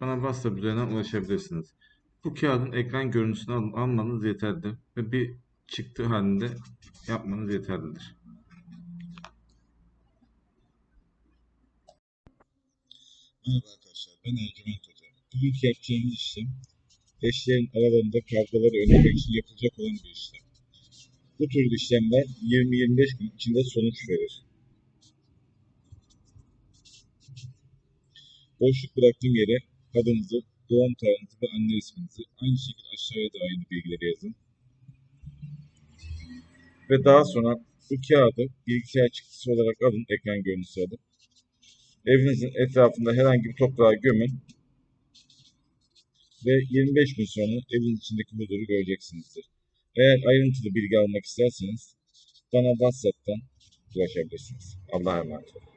bana WhatsApp üzerinden ulaşabilirsiniz. Bu kağıdın ekran görüntüsünü al- almanız yeterli ve bir çıktı halinde yapmanız yeterlidir. Merhaba arkadaşlar, ben Ercüment Hoca. Bugünkü yapacağımız işlem, eşlerin aralarında kavgaları önlemek için yapılacak olan bir işlem. Bu tür işlemler 20-25 gün içinde sonuç verir. Boşluk bıraktığım yere adınızı, doğum tarihinizi ve anne isminizi, aynı şekilde aşağıya da aynı bilgileri yazın. Ve daha sonra bu kağıdı bilgisayar çıktısı olarak alın, ekran görüntüsü alın. Evinizin etrafında herhangi bir toprağa gömün ve 25 gün sonra evin içindeki huzuru göreceksinizdir. Eğer ayrıntılı bilgi almak isterseniz bana WhatsApp'tan ulaşabilirsiniz. Allah'a emanet olun.